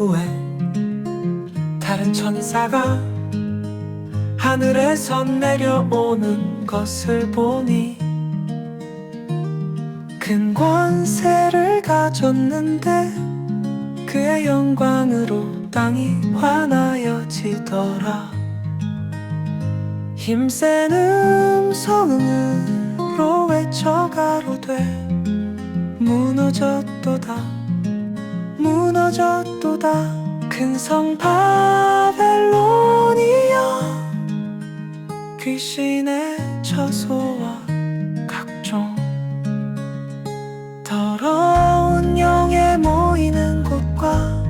후에 다른 천사가 하늘에서 내려오는 것을 보니 큰 권세를 가졌는데 그의 영광으로 땅이 환하여지더라. 힘센 음성으로 외쳐 가로되 무너졌도다 무너졌도다. 큰 성 바벨론이여 귀신의 처소와 각종 더러운 영에 모이는 곳과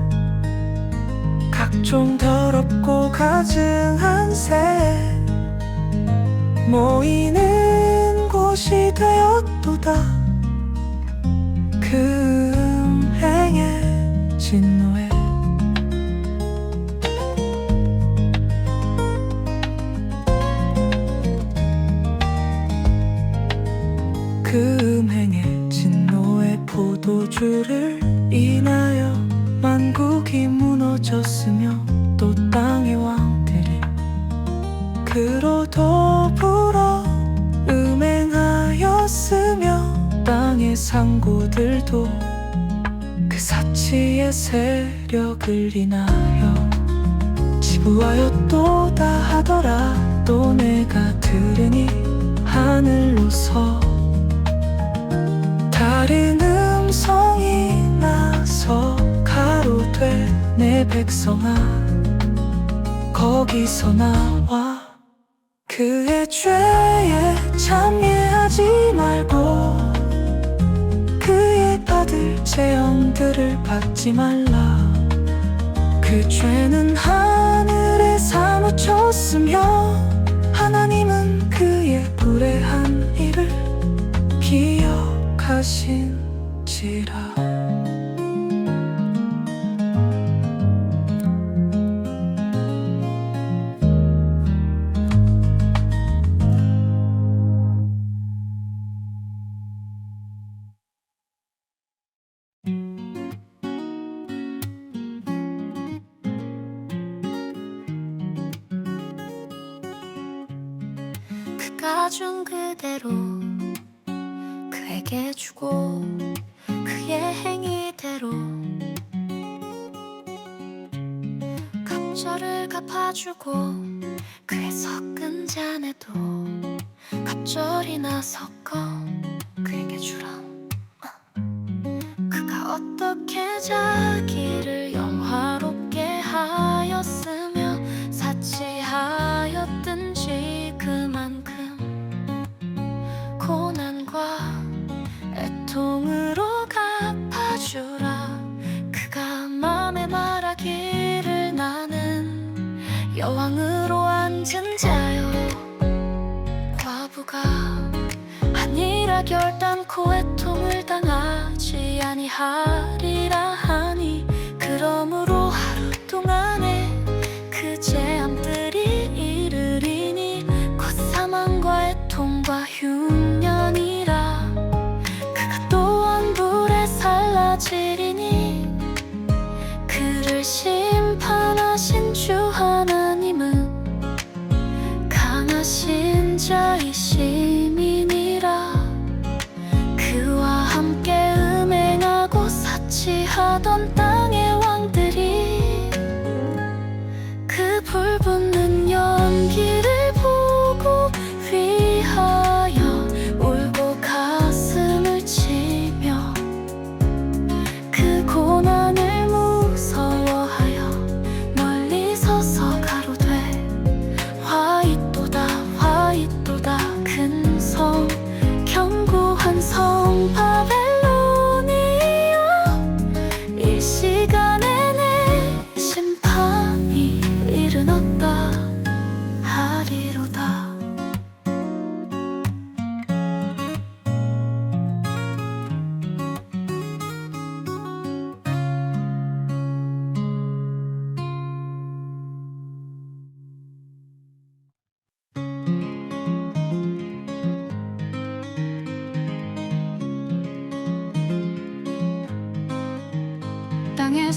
각종 더럽고 가증한 새 모이는 곳이 되 상고들도 그 사치의 세력을 인하여 지부하였도다 하더라. 또 내가 들으니 하늘로서 다른 음성이 나서 가로되 내 백성아 거기서 나와. 그의 죄에 참여하지 말고 재앙들을 받지 말라. 그 죄는 하늘에 사무쳤으며 하나님은 그의 불의한 일을 기억하신지라 가준 그대로 그에게 주고 그의 행위대로 갑절을 갚아주고 그의 섞은 잔에도 갑절이나 섞어 그에게 주라 여왕으로 앉은 자요. 과부가 아니라 결단코 애통을 당하지 아니하리라 하니 그러므로 하루 동안에 그 재앙들이 이르리니 곧 사망과 애통과 흉년이라. 그가 또한 불에 살라지리니 그를 심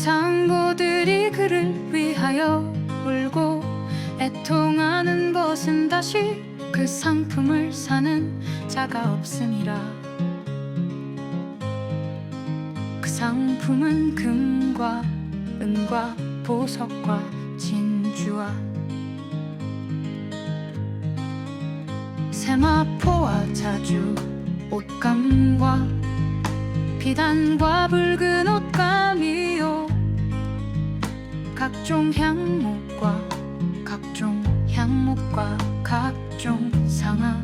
땅의 상고들이 하여 울고 애통하는 것은 다시 그 상품을 사는 자가 없음이라. 그 상품은 금과 은과 보석과 진주와 세마포와 자주 옷감과 비단과 붉은 옷감이요 각종 향목과 각종 향목과 각종 상아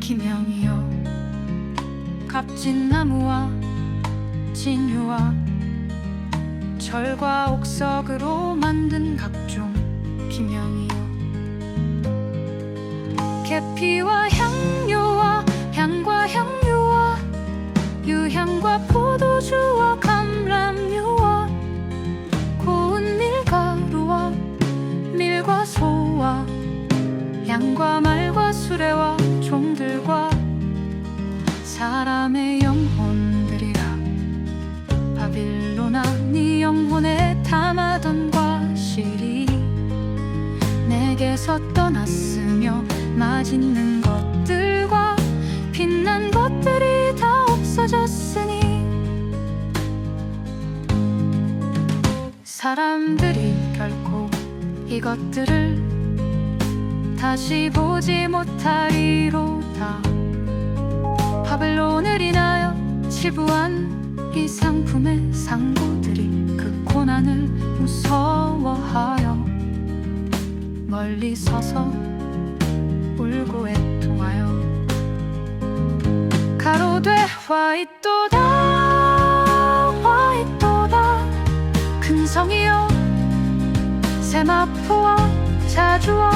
기명이요 값진나무와 진유와 철과 옥석으로 만든 각종 기명이요 계피와 향료와 향과 향유와 유향과 포도주와 양과 말과 수레와 종들과 사람의 영혼들이라. 바빌로나 네 영혼에 담아던 과실이 내게서 떠났으며 맛있는 것들과 빛난 것들이 다 없어졌으니 사람들이 결코 이것들을 다시 보지 못하리로다. 바벨론을 인하여 치부한 이 상품의 상고들이 그 고난을 무서워하여 멀리 서서 울고 애통하여 가로되 화이또다 화이또다. 큰 성이여 세마포와 자주와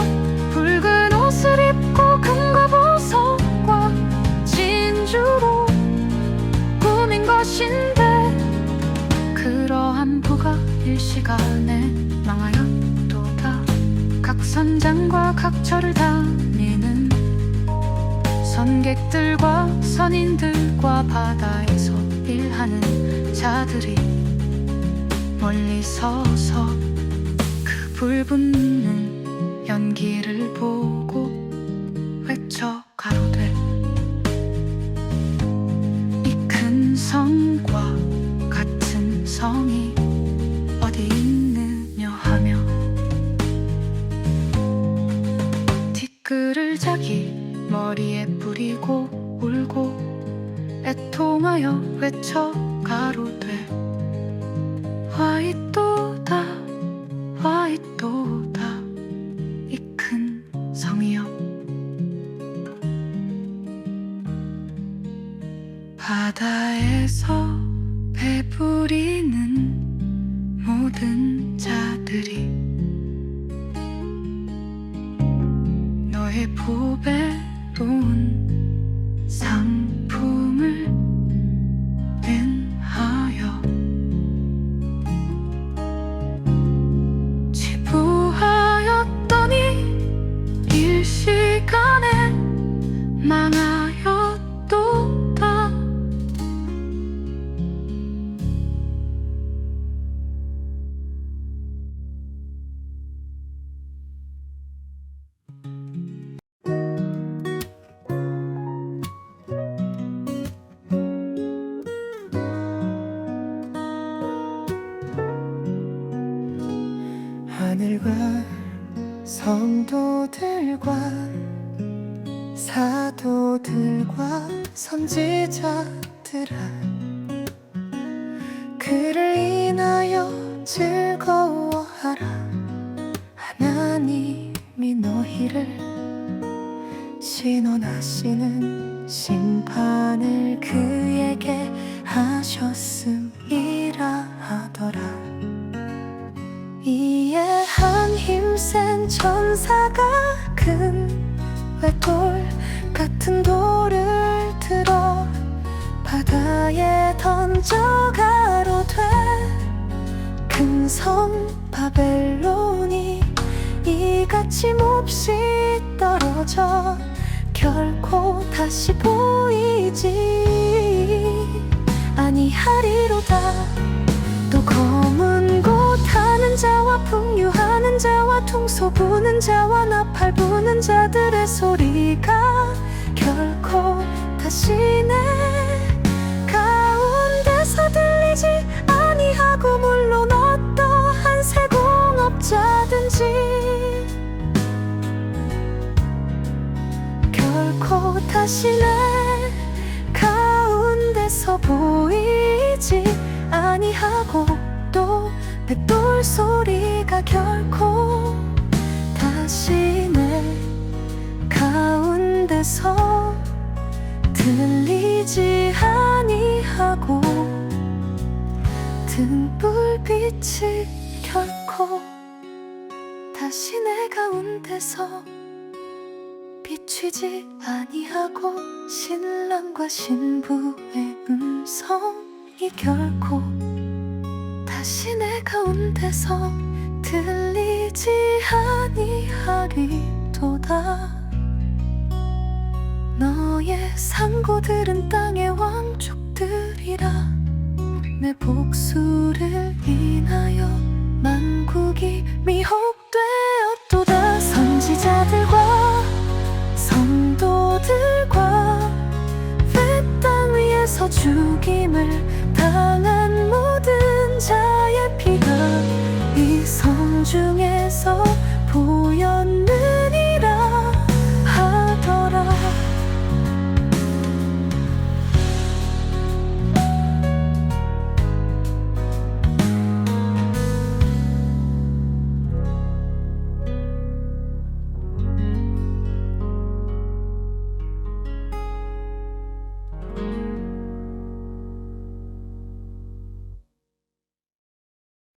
시간에 망하였도다 각 선장과 각 절을 다니는 선객들과 선인들과 바다에서 일하는 자들이 멀리 서서 그 불 붙는 연기를 보고 자기 머리에 뿌리고 울고 애통하여 외쳐 가로되 화이또다 화이또다. 이 큰 성이여. 바다에서 배부리는 모든 망하였도다. 하늘과 성도들과 사도들과 선지자들아 그를 인하여 즐거워하라. 하나님이 너희를 신원하시는 심판을 그에게 하셨음이라 하더라. 이에 한 힘센 천사가 큰 외돌 같은 돌을 들어 바다에 던져 가로되 큰성 바벨론이 이같이 몹시 떨어져 결코 다시 보이지 아니하리로다. 또 검은 곳 하는 자와 풍류하는 자와 퉁소 부는 자와 나팔 부는 자들의 소리가 결코 다시 내 가운데서 들리지 아니하고 물론 어떠한 세공업자든지 결코 다시 내 가운데서 보이지 아니하고 또 백돌 소리가 결코 다시 내 가운데서 들리지 아니하고 등불빛이 결코 다시 내 가운데서 비추지 아니하고 신랑과 신부의 음성이 결코 다시 내 가운데서 들리지 아니하리도다 너의 상고들은 땅의 왕족들이라 내 복수를 인하여 만국이 미혹되었도다. 선지자들과 성도들과 그 땅 위에서 죽임을 당한 모든 자의 피가 이 성중에서